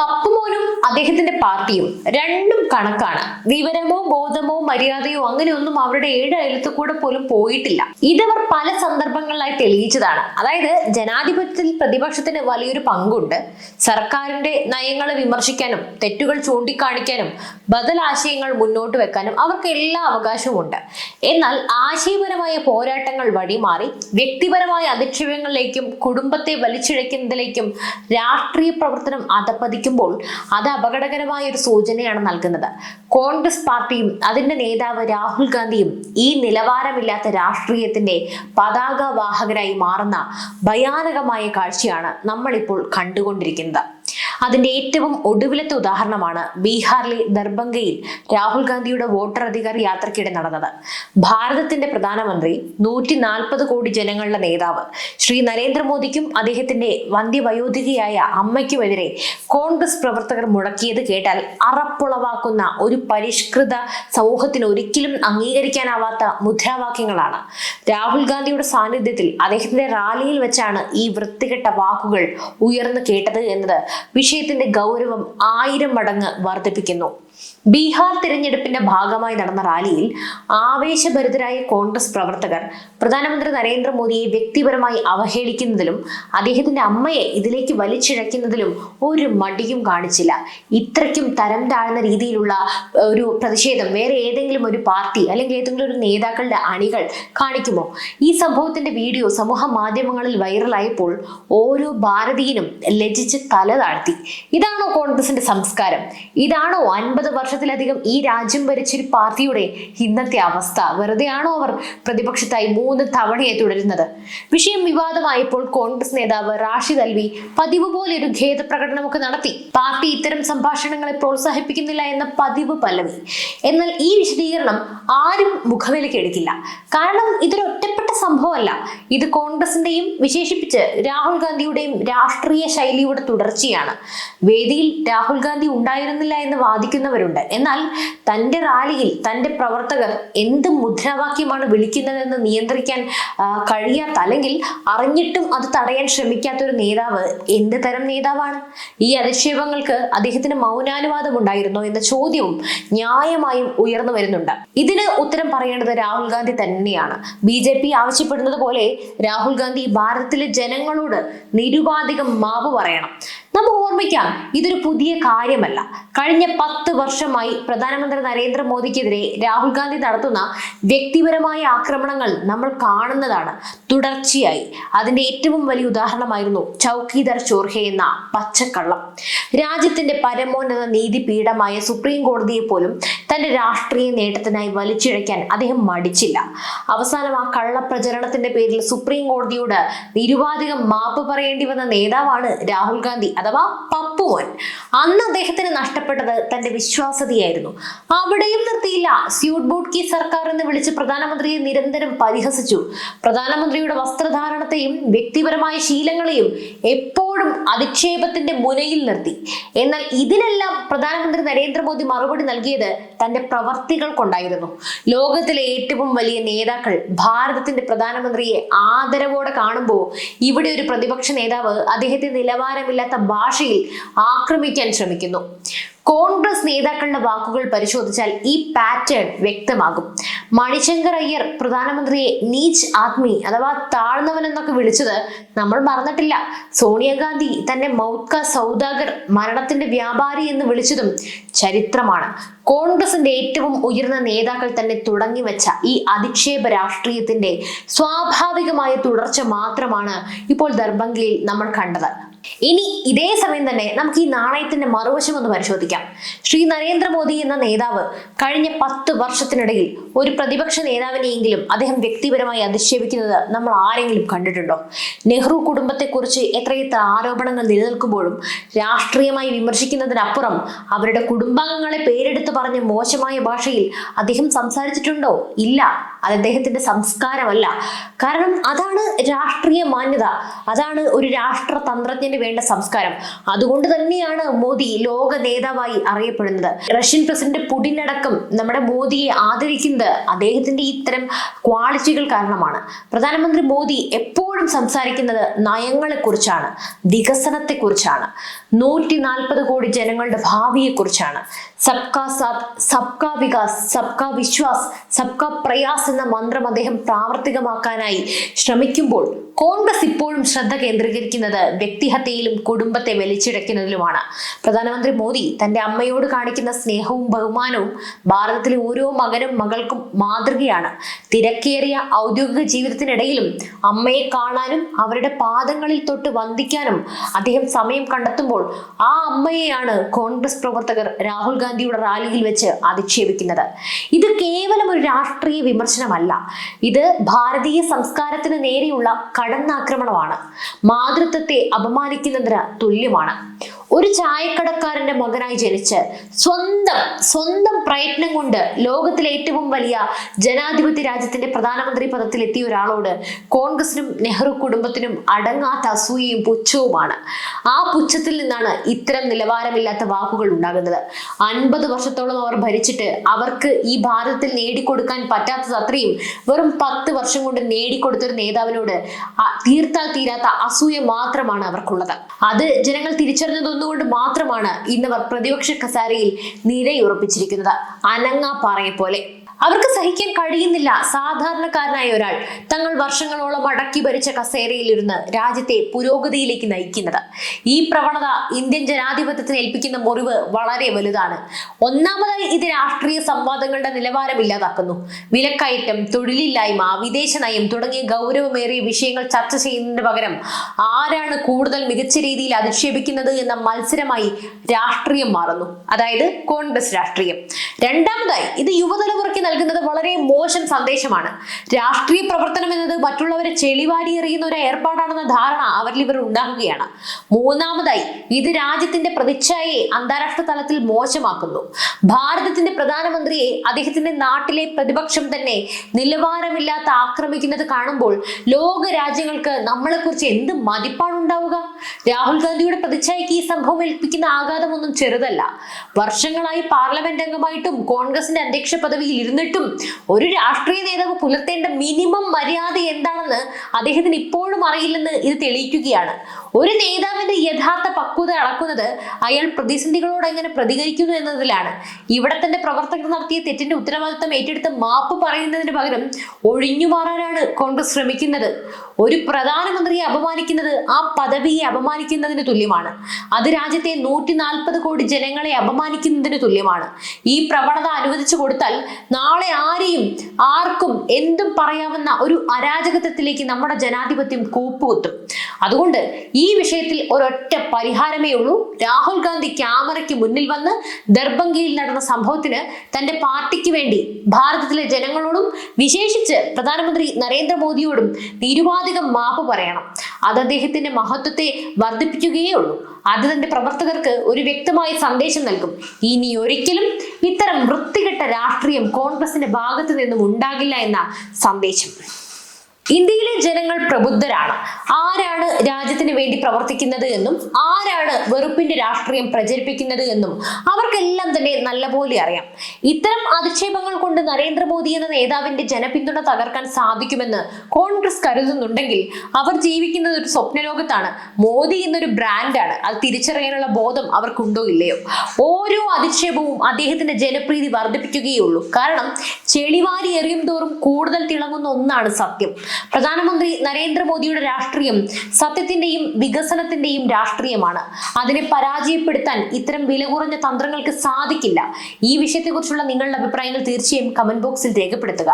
പപ്പുമോനും അദ്ദേഹത്തിന്റെ പാർട്ടിയും രണ്ടും കണക്കാണ്. വിവരമോ ബോധമോ മര്യാദയോ അങ്ങനെയൊന്നും അവരുടെ ഏഴ് അയലത്ത് കൂടെ പോലും പോയിട്ടില്ല. ഇതവർ പല സന്ദർഭങ്ങളിലായി തെളിയിച്ചതാണ്. അതായത് ജനാധിപത്യത്തിൽ പ്രതിപക്ഷത്തിന് വലിയൊരു പങ്കുണ്ട്. സർക്കാരിന്റെ നയങ്ങളെ വിമർശിക്കാനും തെറ്റുകൾ ചൂണ്ടിക്കാണിക്കാനും ബദൽ ആശയങ്ങൾ മുന്നോട്ട് വെക്കാനും അവർക്ക് എല്ലാ അവകാശവുമുണ്ട് എന്നാൽ ആശയപരമായ പോരാട്ടങ്ങൾ വഴിമാറി വ്യക്തിപരമായ അധിക്ഷേപങ്ങളിലേക്കും കുടുംബത്തെ വലിച്ചിഴക്കുന്നതിലേക്കും രാഷ്ട്രീയ പ്രവർത്തനം അധപ്പതിക്കുമ്പോൾ അത് അപകടകരമായ ഒരു സൂചനയാണ് നൽകുന്നത്. കോൺഗ്രസ് പാർട്ടിയും അതിന്റെ നേതാവ് രാഹുൽ ഗാന്ധിയും ഈ നിലവാരമില്ലാത്ത രാഷ്ട്രീയത്തിന്റെ പതാക വാഹകരായി മാറുന്ന ഭയാനകമായ കാഴ്ചയാണ് നമ്മളിപ്പോൾ കണ്ടുകൊണ്ടിരിക്കുന്നത്. അതിന്റെ ഏറ്റവും ഒടുവിലത്തെ ഉദാഹരണമാണ് ബീഹാറിലെ ദർഭംഗയിൽ രാഹുൽ ഗാന്ധിയുടെ വോട്ടർ അധികാർ യാത്രക്കിടെ നടന്നത്. ഭാരതത്തിന്റെ പ്രധാനമന്ത്രി നൂറ്റി നാൽപ്പത് കോടി ജനങ്ങളുടെ നേതാവ് ശ്രീ നരേന്ദ്രമോദിക്കും അദ്ദേഹത്തിന്റെ വന്ധ്യവയോധികയായ അമ്മയ്ക്കുമെതിരെ കോൺഗ്രസ് പ്രവർത്തകർ മുടക്കിയത് കേട്ടാൽ അറപ്പുളവാക്കുന്ന ഒരു പരിഷ്കൃത സമൂഹത്തിന് ഒരിക്കലും അംഗീകരിക്കാനാവാത്ത മുദ്രാവാക്യങ്ങളാണ്. രാഹുൽ ഗാന്ധിയുടെ സാന്നിധ്യത്തിൽ അദ്ദേഹത്തിന്റെ റാലിയിൽ വെച്ചാണ് ഈ വൃത്തികെട്ട വാക്കുകൾ ഉയർന്നു കേട്ടത് എന്നത് വിഷയത്തിന്റെ ഗൗരവം ആയിരം മടങ്ങ് വർദ്ധിപ്പിക്കുന്നു. ബീഹാർ തിരഞ്ഞെടുപ്പിന്റെ ഭാഗമായി നടന്ന റാലിയിൽ ആവേശഭരിതരായ കോൺഗ്രസ് പ്രവർത്തകർ പ്രധാനമന്ത്രി നരേന്ദ്രമോദിയെ വ്യക്തിപരമായി അവഹേളിക്കുന്നതിലും അദ്ദേഹത്തിന്റെ അമ്മയെ ഇതിലേക്ക് വലിച്ചിഴയ്ക്കുന്നതിലും ഒരു മടിയും കാണിച്ചില്ല. ഇത്രയ്ക്കും തരം താഴ്ന്ന രീതിയിലുള്ള ഒരു പ്രതിഷേധം വേറെ ഏതെങ്കിലും ഒരു പാർട്ടി അല്ലെങ്കിൽ ഏതെങ്കിലും ഒരു നേതാക്കളുടെ അണികൾ കാണിക്കുമോ? ഈ സംഭവത്തിന്റെ വീഡിയോ സമൂഹ മാധ്യമങ്ങളിൽ വൈറലായപ്പോൾ ഓരോ ഭാരതീയനും ലജിച്ച് തല താഴ്ത്തി. ഇതാണോ കോൺഗ്രസിന്റെ സംസ്കാരം? ഇതാണോ അൻപത് വർഷത്തിലധികം ഈ രാജ്യം ഭരിച്ചൊരു പാർട്ടിയുടെ ഇന്നത്തെ അവസ്ഥ. വെറുതെയാണോ അവർ പ്രതിപക്ഷത്തായി മൂന്ന് തവണയെ തുടരുന്നത്? വിഷയം വിവാദമായപ്പോൾ കോൺഗ്രസ് നേതാവ് റാഷിദ് അൽവി പതിവ് പോലെ ഒരു ഖേദ പ്രകടനമൊക്കെ നടത്തി. പാർട്ടി ഇത്തരം സംഭാഷണങ്ങളെ പ്രോത്സാഹിപ്പിക്കുന്നില്ല എന്ന പതിവ് പല്ലവി. എന്നാൽ ഈ വിശദീകരണം ആരും മുഖവിലക്ക് എടുക്കില്ല കാരണം ഇതൊരു ഒറ്റപ്പെട്ട സംഭവമല്ല. ഇത് കോൺഗ്രസിന്റെയും വിശേഷിപ്പിച്ച് രാഹുൽ ഗാന്ധിയുടെയും രാഷ്ട്രീയ ശൈലിയുടെ തുടർച്ചയാണ്. വേദിയിൽ രാഹുൽ ഗാന്ധി ഉണ്ടായിരുന്നില്ല എന്ന് വാദിക്കുന്നവരുണ്ട്. എന്നാൽ തന്റെ റാലിയിൽ തന്റെ പ്രവർത്തകർ എന്ത് മുദ്രാവാക്യമാണ് വിളിക്കുന്നതെന്ന് നിയന്ത്രിക്കാൻ കഴിയാത്ത അല്ലെങ്കിൽ അറിഞ്ഞിട്ടും അത് തടയാൻ ശ്രമിക്കാത്ത ഒരു നേതാവ് എന്ത് തരം നേതാവാണ്? ഈ അധിക്ഷേപങ്ങൾക്ക് അദ്ദേഹത്തിന് മൗനാനുവാദം ഉണ്ടായിരുന്നോ എന്ന ചോദ്യവും ന്യായമായും ഉയർന്നു വരുന്നുണ്ട്. ഇതിന് ഉത്തരം പറയേണ്ടത് രാഹുൽ ഗാന്ധി തന്നെയാണ്. ബി ജെ പി ആവശ്യപ്പെടുന്നത് പോലെ രാഹുൽ ഗാന്ധി ഭാരതത്തിലെ ജനങ്ങളോട് നിരുപാധികം മാപ്പ് പറയണം. നമുക്ക് ഓർമ്മിക്കാം ഇതൊരു പുതിയ കാര്യമല്ല. കഴിഞ്ഞ പത്ത് വർഷമായി പ്രധാനമന്ത്രി നരേന്ദ്രമോദിക്കെതിരെ രാഹുൽ ഗാന്ധി നടത്തുന്ന വ്യക്തിപരമായ ആക്രമണങ്ങൾ നമ്മൾ കാണുന്നതാണ്. തുടർച്ചയായി. അതിന്റെ ഏറ്റവും വലിയ ഉദാഹരണമായിരുന്നു ചൗക്കിദർ ചോർഹെ എന്ന പച്ചക്കള്ളം. രാജ്യത്തിന്റെ പരമോന്നത നീതിപീഠമായ സുപ്രീം കോടതിയെ പോലും തന്റെ രാഷ്ട്രീയ നേട്ടത്തിനായി വലിച്ചിഴയ്ക്കാൻ അദ്ദേഹം മടിച്ചില്ല. അവസാനം ആ കള്ളപ്രചരണത്തിന്റെ പേരിൽ സുപ്രീം കോടതിയോട് നിരുപാധികം മാപ്പ് പറയേണ്ടി വന്ന നേതാവാണ് രാഹുൽ ഗാന്ധി. അഥവാ പപ്പുമോൻ അന്ന് അദ്ദേഹത്തിന് നഷ്ടപ്പെട്ടത് തന്റെ വിശ്വാസതയായിരുന്നു അവിടെയും നിർത്തിയില്ല. സ്യൂട്ട് ബോട്ട് കി സർക്കാർ എന്ന് വിളിച്ച് പ്രധാനമന്ത്രിയെ നിരന്തരം പരിഹസിച്ചു. പ്രധാനമന്ത്രിയുടെ വസ്ത്രധാരണത്തെയും വ്യക്തിപരമായ ശീലങ്ങളെയും എപ്പോഴും അധിക്ഷേപത്തിന്റെ മുനയിൽ നിർത്തി. എന്നാൽ ഇതിനെല്ലാം പ്രധാനമന്ത്രി നരേന്ദ്രമോദി മറുപടി നൽകിയത് തന്റെ പ്രവർത്തികൾ കൊണ്ടായിരുന്നു. ലോകത്തിലെ ഏറ്റവും വലിയ നേതാക്കൾ ഭാരതത്തിന്റെ പ്രധാനമന്ത്രിയെ ആദരവോടെ കാണുമ്പോൾ ഇവിടെ ഒരു പ്രതിപക്ഷ നേതാവ് അദ്ദേഹത്തെ നിലവാരമില്ലാത്ത ഭാഷയിൽ ആക്രമിക്കാൻ ശ്രമിക്കുന്നു. കോൺഗ്രസ് നേതാക്കളുടെ വാക്കുകൾ പരിശോധിച്ചാൽ ഈ പാറ്റേൺ വ്യക്തമാകും. മണിശങ്കർ അയ്യർ പ്രധാനമന്ത്രിയെ നീച്ച് ആത്മി അഥവാ താഴ്ന്നവൻ എന്നൊക്കെ വിളിച്ചത് നമ്മൾ മറന്നിട്ടില്ല. സോണിയാഗാന്ധി തന്നെ മൗത്ക സൗദാഗർ മരണത്തിന്റെ വ്യാപാരി എന്ന് വിളിച്ചതും ചരിത്രമാണ്. കോൺഗ്രസിന്റെ ഏറ്റവും ഉയർന്ന നേതാക്കൾ തന്നെ തുടങ്ങി വെച്ച ഈ അധിക്ഷേപ രാഷ്ട്രീയത്തിന്റെ സ്വാഭാവികമായ തുടർച്ച മാത്രമാണ് ഇപ്പോൾ ദർഭംഗയിൽ നമ്മൾ കണ്ടത്. ഇനി ഇതേ സമയം തന്നെ നമുക്ക് ഈ നാണയത്തിന്റെ മറുവശം ഒന്ന് പരിശോധിക്കാം. ശ്രീ നരേന്ദ്രമോദി എന്ന നേതാവ് കഴിഞ്ഞ പത്ത് വർഷത്തിനിടയിൽ ഒരു പ്രതിപക്ഷ നേതാവിനെയെങ്കിലും അദ്ദേഹം വ്യക്തിപരമായി അധിക്ഷേപിക്കുന്നത് നമ്മൾ ആരെങ്കിലും കണ്ടിട്ടുണ്ടോ? നെഹ്റു കുടുംബത്തെക്കുറിച്ച് എത്രയെത്ര ആരോപണങ്ങൾ നിലനിൽക്കുമ്പോഴും രാഷ്ട്രീയമായി വിമർശിക്കുന്നതിനപ്പുറം അവരുടെ കുടുംബാംഗങ്ങളെ പേരെടുത്ത് പറഞ്ഞ് മോശമായ ഭാഷയിൽ അദ്ദേഹം സംസാരിച്ചിട്ടുണ്ടോ? ഇല്ല. അത് അദ്ദേഹത്തിന്റെ സംസ്കാരമല്ല. കാരണം അതാണ് രാഷ്ട്രീയ മാന്യത. അതാണ് ഒരു രാഷ്ട്ര തന്ത്രജ്ഞൻ അതിന് വേണ്ട സംസ്കാരം. അതുകൊണ്ട് തന്നെയാണ് മോദി ലോക നേതാവായി അറിയപ്പെടുന്നത്. റഷ്യൻ പ്രസിഡന്റ് പുടിൻ അടക്കം നമ്മുടെ മോദിയെ ആദരിക്കുന്നത് അദ്ദേഹത്തിന്റെ ഇത്തരം ക്വാളിറ്റികൾ കാരണമാണ്. പ്രധാനമന്ത്രി മോദി എപ്പോഴും സംസാരിക്കുന്നത് നയങ്ങളെ കുറിച്ചാണ് വികസനത്തെ കുറിച്ചാണ് നൂറ്റി നാൽപ്പത് കോടി ജനങ്ങളുടെ ഭാവിയെ കുറിച്ചാണ് സബ്കാ സാത്ത് സബ്കാ വികാസ് സബ്കാ വിശ്വാസ് സബ്കാ പ്രയാസ് എന്ന മന്ത്രം അദ്ദേഹം പ്രാവർത്തികമാക്കാനായി ശ്രമിക്കുമ്പോൾ കോൺഗ്രസ് ഇപ്പോഴും ശ്രദ്ധ കേന്ദ്രീകരിക്കുന്നത് വ്യക്തിഹത്യയിലും കുടുംബത്തെ വലിച്ചിഴക്കുന്നതിലുമാണ് പ്രധാനമന്ത്രി മോദി തന്റെ അമ്മയോട് കാണിക്കുന്ന സ്നേഹവും ബഹുമാനവും ഭാരതത്തിലെ ഓരോ മകനും മകൾക്കും മാതൃകയാണ്. തിരക്കേറിയ ഔദ്യോഗിക ജീവിതത്തിനിടയിലും അമ്മയെ കാണാനും അവരുടെ പാദങ്ങളിൽ തൊട്ട് വന്ദിക്കാനും അദ്ദേഹം സമയം കണ്ടെത്തുമ്പോൾ ആ അമ്മയെയാണ് കോൺഗ്രസ് പ്രവർത്തകർ രാഹുൽ ഗാന്ധിയുടെ റാലിയിൽ വെച്ച് അധിക്ഷേപിക്കുന്നത്. ഇത് കേവലം ഒരു രാഷ്ട്രീയ വിമർശനമല്ല. ഇത് ഭാരതീയ സംസ്കാരത്തിന് നേരെയുള്ള കടന്നാക്രമണമാണ് മാതൃത്വത്തെ അപമാനിക്കുന്നതിന് തുല്യമാണ്. ഒരു ചായക്കടക്കാരന്റെ മകനായി ജനിച്ച് സ്വന്തം സ്വന്തം പ്രയത്നം കൊണ്ട് ലോകത്തിലെ ഏറ്റവും വലിയ ജനാധിപത്യ രാജ്യത്തിന്റെ പ്രധാനമന്ത്രി പദത്തിൽ എത്തിയ ഒരാളോട് കോൺഗ്രസിനും നെഹ്റു കുടുംബത്തിനും അടങ്ങാത്ത അസൂയയും പുച്ഛവുമാണ്. ആ പുച്ഛത്തിൽ നിന്നാണ് ഇത്തരം നിലവാരമില്ലാത്ത വാക്കുകൾ ഉണ്ടാകുന്നത്. അൻപത് വർഷത്തോളം അവർ ഭരിച്ചിട്ട് അവർക്ക് ഈ ഭാരതത്തിൽ നേടിക്കൊടുക്കാൻ പറ്റാത്തത് അത്രയും വെറും പത്ത് വർഷം കൊണ്ട് നേടിക്കൊടുത്തൊരു നേതാവിനോട് തീർത്താൽ തീരാത്ത അസൂയ മാത്രമാണ് അവർക്കുള്ളത്. അത് ജനങ്ങൾ തിരിച്ചറിഞ്ഞതൊന്നുകൊണ്ട് മാത്രമാണ് ഇന്നവർ പ്രതിപക്ഷ കസാരയിൽ നിരയുറപ്പിച്ചിരിക്കുന്നത്. അനങ്ങാ പാറയെ പോലെ അവർക്ക് സഹിക്കാൻ കഴിയുന്നില്ല. സാധാരണക്കാരനായ ഒരാൾ തങ്ങൾ വർഷങ്ങളോളം അടക്കി ഭരിച്ച കസേരയിലിരുന്ന് രാജ്യത്തെ പുരോഗതിയിലേക്ക് നയിക്കുന്നത്. ഈ പ്രവണത ഇന്ത്യൻ ജനാധിപത്യത്തിന് ഏൽപ്പിക്കുന്ന മുറിവ് വളരെ വലുതാണ്. ഒന്നാമതായി ഇത് രാഷ്ട്രീയ സംവാദങ്ങളുടെ നിലവാരം ഇല്ലാതാക്കുന്നു. വിലക്കയറ്റം തൊഴിലില്ലായ്മ വിദേശ നയം തുടങ്ങിയ ഗൗരവമേറിയ വിഷയങ്ങൾ ചർച്ച ചെയ്യുന്നതിന് പകരം ആരാണ് കൂടുതൽ മികച്ച രീതിയിൽ അധിക്ഷേപിക്കുന്നത് എന്ന മത്സരമായി രാഷ്ട്രീയം മാറുന്നു. അതായത് കോൺഗ്രസ് രാഷ്ട്രീയം. രണ്ടാമതായി ഇത് യുവതലമുറയ്ക്ക് നൽകുന്നത് വളരെ മോശം സന്ദേശമാണ്. രാഷ്ട്രീയ പ്രവർത്തനം എന്നത് മറ്റുള്ളവരെ ചെളിവാരി എറിയുന്ന ഒരു ഏർപ്പാടാണെന്ന ധാരണ അവരിൽ ഇവർ ഉണ്ടാക്കുകയാണ് മൂന്നാമതായി ഇത് രാജ്യത്തിന്റെ പ്രതിച്ഛായയെ അന്താരാഷ്ട്ര തലത്തിൽ മോശമാക്കുന്നു. ഭാരതത്തിന്റെ പ്രധാനമന്ത്രിയെ അദ്ദേഹത്തിന്റെ നാട്ടിലെ പ്രതിപക്ഷം തന്നെ നിലവാരമില്ലാത്ത ആക്രമിക്കുന്നത് കാണുമ്പോൾ ലോക രാജ്യങ്ങൾക്ക് നമ്മളെക്കുറിച്ച് എന്ത് മതിപ്പാണ് ഉണ്ടാവുക? രാഹുൽ ഗാന്ധിയുടെ പ്രതിച്ഛായക്ക് ഈ സംഭവം ഏൽപ്പിക്കുന്ന ആഘാതമൊന്നും ചെറുതല്ല. വർഷങ്ങളായി പാർലമെന്റ് അംഗമായിട്ടും കോൺഗ്രസിന്റെ അധ്യക്ഷ പദവിയിൽ ഇരുന്നിട്ടും ഒരു രാഷ്ട്രീയ നേതാവ് പുലർത്തേണ്ട മിനിമം മര്യാദ എന്താണെന്ന് അദ്ദേഹത്തിന് ഇപ്പോഴും അറിയില്ലെന്ന് ഇത് തെളിയിക്കുകയാണ്. ഒരു നേതാവിന്റെ യഥാർത്ഥ പക്വത അളക്കുന്നത് അയാൾ പ്രതിസന്ധികളോട് എങ്ങനെ പ്രതികരിക്കുന്നു എന്നതിലാണ്. ഇവിടെ തന്നെ പ്രവർത്തകർ നടത്തിയ തെറ്റിന്റെ ഉത്തരവാദിത്തം ഏറ്റെടുത്ത് മാപ്പ് പറയുന്നതിന് പകരം ഒഴിഞ്ഞു മാറാനാണ് കോൺഗ്രസ് ശ്രമിക്കുന്നത്. ഒരു പ്രധാനമന്ത്രിയെ അപമാനിക്കുന്നത് ആ പദവിയെ അപമാനിക്കുന്നതിന് തുല്യമാണ്. അത് രാജ്യത്തെ നൂറ്റി നാൽപ്പത് കോടി ജനങ്ങളെ അപമാനിക്കുന്നതിന് തുല്യമാണ്. ഈ പ്രവണത അനുവദിച്ചു കൊടുത്താൽ നാളെ ആരെയും ആർക്കും എന്തും പറയാവുന്ന ഒരു അരാജകത്വത്തിലേക്ക് നമ്മുടെ ജനാധിപത്യം കൂപ്പുകുത്തും. അതുകൊണ്ട് വിഷയത്തിൽ ഒരൊറ്റ പരിഹാരമേ ഉള്ളൂ. രാഹുൽ ഗാന്ധി ക്യാമറയ്ക്ക് മുന്നിൽ വന്ന് ദർഭംഗിയിൽ നടന്ന സംഭവത്തിന് തന്റെ പാർട്ടിക്ക് വേണ്ടി ഭാരതത്തിലെ ജനങ്ങളോടും വിശേഷിച്ച് പ്രധാനമന്ത്രി നരേന്ദ്രമോദിയോടും നിരുപാധികം മാപ്പ് പറയണം. അത് അദ്ദേഹത്തിന്റെ മഹത്വത്തെ വർദ്ധിപ്പിക്കുകയേ ഉള്ളൂ. അത് തന്റെ പ്രവർത്തകർക്ക് ഒരു വ്യക്തമായ സന്ദേശം നൽകും. ഇനി ഒരിക്കലും ഇത്തരം വൃത്തികെട്ട രാഷ്ട്രീയം കോൺഗ്രസിന്റെ ഭാഗത്തു നിന്നും ഉണ്ടാകില്ല എന്ന സന്ദേശം. ഇന്ത്യയിലെ ജനങ്ങൾ പ്രബുദ്ധരാണ്. ആരാണ് രാജ്യത്തിന് വേണ്ടി പ്രവർത്തിക്കുന്നത് എന്നും ആരാണ് വെറുപ്പിന്റെ രാഷ്ട്രീയം പ്രചരിപ്പിക്കുന്നത് എന്നും അവർക്കെല്ലാം തന്നെ നല്ലപോലെ അറിയാം. ഇത്തരം അധിക്ഷേപങ്ങൾ കൊണ്ട് നരേന്ദ്രമോദി എന്ന നേതാവിന്റെ ജനപിന്തുണ തകർക്കാൻ സാധിക്കുമെന്ന് കോൺഗ്രസ് കരുതുന്നുണ്ടെങ്കിൽ അവർ ജീവിക്കുന്നത് ഒരു സ്വപ്നലോകത്താണ്. മോദി എന്നൊരു ബ്രാൻഡാണ്. അത് തിരിച്ചറിയാനുള്ള ബോധം അവർക്കുണ്ടോ ഇല്ലയോ? ഓരോ അധിക്ഷേപവും അദ്ദേഹത്തിന്റെ ജനപ്രീതി വർദ്ധിപ്പിക്കുകയുള്ളൂ കാരണം ചെളിവാരി എറിയും തോറും കൂടുതൽ തിളങ്ങുന്ന ഒന്നാണ് സത്യം. പ്രധാനമന്ത്രി നരേന്ദ്രമോദിയുടെ രാഷ്ട്രീയം സത്യത്തിന്റെയും വികസനത്തിന്റെയും രാഷ്ട്രീയമാണ്. അതിനെ പരാജയപ്പെടുത്താൻ ഇത്തരം വില കുറഞ്ഞ തന്ത്രങ്ങൾക്ക് സാധിക്കില്ല. ഈ വിഷയത്തെക്കുറിച്ചുള്ള നിങ്ങളുടെ അഭിപ്രായങ്ങൾ തീർച്ചയായും കമന്റ് ബോക്സിൽ രേഖപ്പെടുത്തുക.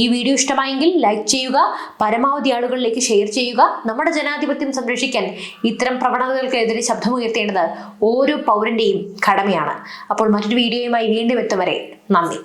ഈ വീഡിയോ ഇഷ്ടമായെങ്കിൽ ലൈക്ക് ചെയ്യുക പരമാവധി ആളുകളിലേക്ക് ഷെയർ ചെയ്യുക നമ്മുടെ ജനാധിപത്യം സംരക്ഷിക്കാൻ ഇത്തരം പ്രവണതകൾക്കെതിരെ ശബ്ദമുയർത്തേണ്ടത് ഓരോ പൗരന്റെയും കടമയാണ്. അപ്പോൾ മറ്റൊരു വീഡിയോയുമായി വീണ്ടും എത്തും വരെ നന്ദി.